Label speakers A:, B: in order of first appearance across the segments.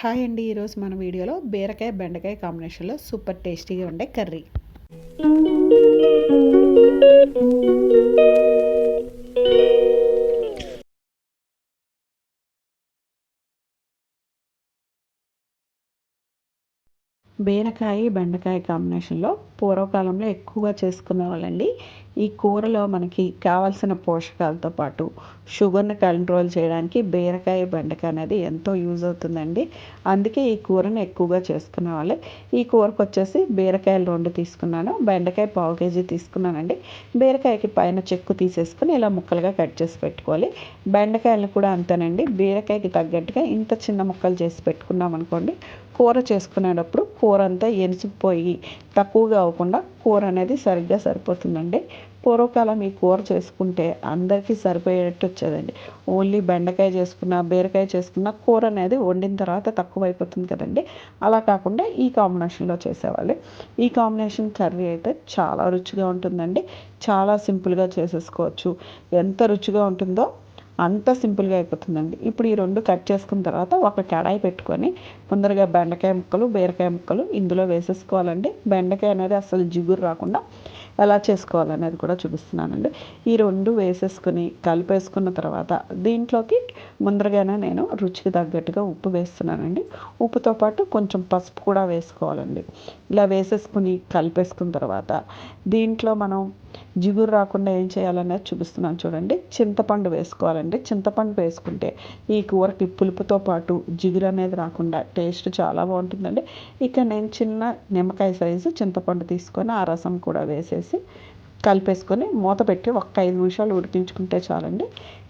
A: Hi అండి ఈరోజు మన వీడియోలో బీరకాయ బెండకాయ కాంబినేషన్లో సూపర్ టేస్టీగా ఉండే కర్రీ. బీరకాయ బెండకాయ కాంబినేషన్లో పూర్వకాలంలో ఎక్కువగా చేసుకునే వాళ్ళండి. ఈ కూరలో మనకి కావాల్సిన పోషకాలతో పాటు షుగర్ని కంట్రోల్ చేయడానికి బీరకాయ బెండకాయ అనేది ఎంతో యూజ్ అవుతుందండి. అందుకే ఈ కూరను ఎక్కువగా చేసుకునే వాళ్ళు. ఈ కూరకు వచ్చేసి బీరకాయలు రెండు తీసుకున్నాను. బెండకాయ పావు కేజీ తీసుకున్నానండి. బీరకాయకి పైన చెక్కు తీసేసుకుని ఇలా ముక్కలుగా కట్ చేసి పెట్టుకోవాలి. బెండకాయలను కూడా అంతేనండి. బీరకాయకి తగ్గట్టుగా ఇంత చిన్న ముక్కలు చేసి పెట్టుకున్నాం అనుకోండి కూర చేసుకునేటప్పుడు కూర అంతా ఎనిసిపోయి తక్కువగా అవ్వకుండా కూర అనేది సరిగ్గా సరిపోతుందండి. పూర్వకాలం ఈ కూర చేసుకుంటే అందరికీ సరిపోయేటట్టు వచ్చేదండి. ఓన్లీ బెండకాయ చేసుకున్న బీరకాయ చేసుకున్న కూర అనేది వండిన తర్వాత తక్కువ అయిపోతుంది కదండి. అలా కాకుండా ఈ కాంబినేషన్లో చేసేవాళ్ళు. ఈ కాంబినేషన్ కర్రీ అయితే చాలా రుచిగా ఉంటుందండి. చాలా సింపుల్గా చేసేసుకోవచ్చు. ఎంత రుచిగా ఉంటుందో అంత సింపుల్గా అయిపోతుందండి. ఇప్పుడు ఈ రెండు కట్ చేసుకున్న తర్వాత ఒక కడాయి పెట్టుకొని ముందరగా బెండకాయ ముక్కలు బీరకాయ ముక్కలు ఇందులో వేసేసుకోవాలండి. బెండకాయ అనేది అసలు జిగురు రాకుండా ఎలా చేసుకోవాలనేది కూడా చూపిస్తున్నానండి. ఈ రెండు వేసేసుకుని కలిపేసుకున్న తర్వాత దీంట్లోకి ముందరగానే నేను రుచికి తగ్గట్టుగా ఉప్పు వేస్తున్నానండి. ఉప్పుతో పాటు కొంచెం పసుపు కూడా వేసుకోవాలండి. ఇలా వేసేసుకుని కలిపేసుకున్న తర్వాత దీంట్లో మనం జిగురు రాకుండా ఏం చేయాలనేది చూపిస్తున్నాను చూడండి. చింతపండు వేసుకోవాలండి. చింతపండు వేసుకుంటే ఈ కూరకి పులుపుతో పాటు జిగురు అనేది రాకుండా టేస్ట్ చాలా బాగుంటుందండి. ఇక నేను చిన్న నిమ్మకాయ సైజు చింతపండు తీసుకొని ఆ రసం కూడా వేసేసి కలిపేసుకొని మూత పెట్టి ఒక్క ఐదు నిమిషాలు ఉడికించుకుంటే చాలండి.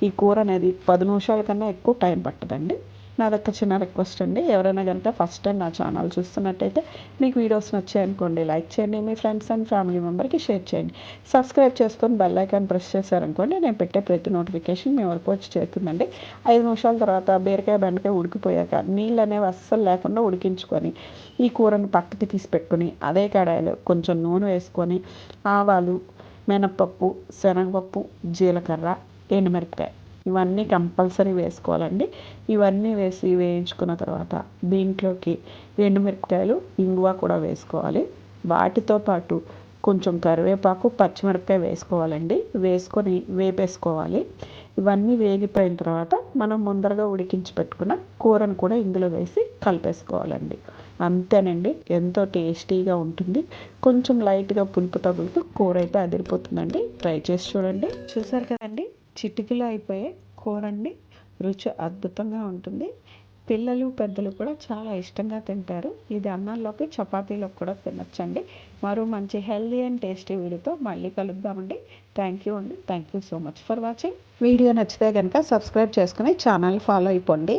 A: ఈ కూర అనేది పది నిమిషాల కన్నా ఎక్కువ టైం పట్టదండి. నాదొక చిన్న రిక్వెస్ట్ అండి. ఎవరైనా కనుక ఫస్ట్ టైం నా ఛానల్ చూస్తున్నట్టయితే మీకు వీడియోస్ నచ్చాయనుకోండి లైక్ చేయండి. మీ ఫ్రెండ్స్ అండ్ ఫ్యామిలీ మెంబర్కి షేర్ చేయండి. సబ్స్క్రైబ్ చేసుకొని బెల్ ఐకాన్ ప్రెస్ చేశారనుకోండి నేను పెట్టే ప్రతి నోటిఫికేషన్ మీ వరకు వచ్చి చేరుతుందండి. ఐదు నిమిషాల తర్వాత బీరకాయ బెండకాయ ఉడికిపోయాక నీళ్ళు అనేవి అస్సలు లేకుండా ఉడికించుకొని ఈ కూరను పక్కకి తీసి పెట్టుకొని అదే కడాయిలో కొంచెం నూనె వేసుకొని ఆవాలు మినపప్పు శనగపప్పు జీలకర్ర ఎండుమిరపకాయ ఇవన్నీ కంపల్సరీ వేసుకోవాలండి. ఇవన్నీ వేసి వేయించుకున్న తర్వాత దీంట్లోకి ఎండుమిరపకాయలు ఇంగువ కూడా వేసుకోవాలి. వాటితో పాటు కొంచెం కరివేపాకు పచ్చిమిరపకాయ వేసుకోవాలండి. వేసుకొని వేపేసుకోవాలి. ఇవన్నీ వేగిపోయిన తర్వాత మనం ముందరగా ఉడికించి పెట్టుకున్న కూరను కూడా ఇందులో వేసి కలిపేసుకోవాలండి. అంతేనండి ఎంతో టేస్టీగా ఉంటుంది. కొంచెం లైట్గా పులుపు తగులుతూ కూర అయితే అదిరిపోతుందండి. ట్రై చేసి చూడండి. చూసారు కదండి? చిటికలో అయిపోయే కూరండి రుచి అద్భుతంగా ఉంటుంది. పిల్లలు పెద్దలు కూడా చాలా ఇష్టంగా తింటారు. ఇది అన్నంలోకి చపాతీలోకి కూడా తినచ్చండి. మరో మంచి హెల్దీ అండ్ టేస్టీ వీడియోతో మళ్ళీ కలుద్దామండి. థ్యాంక్ యూ అండి. Thank you so much for watching video నచ్చితే కనుక సబ్స్క్రైబ్ చేసుకుని ఛానల్ ఫాలో అయిపోండి.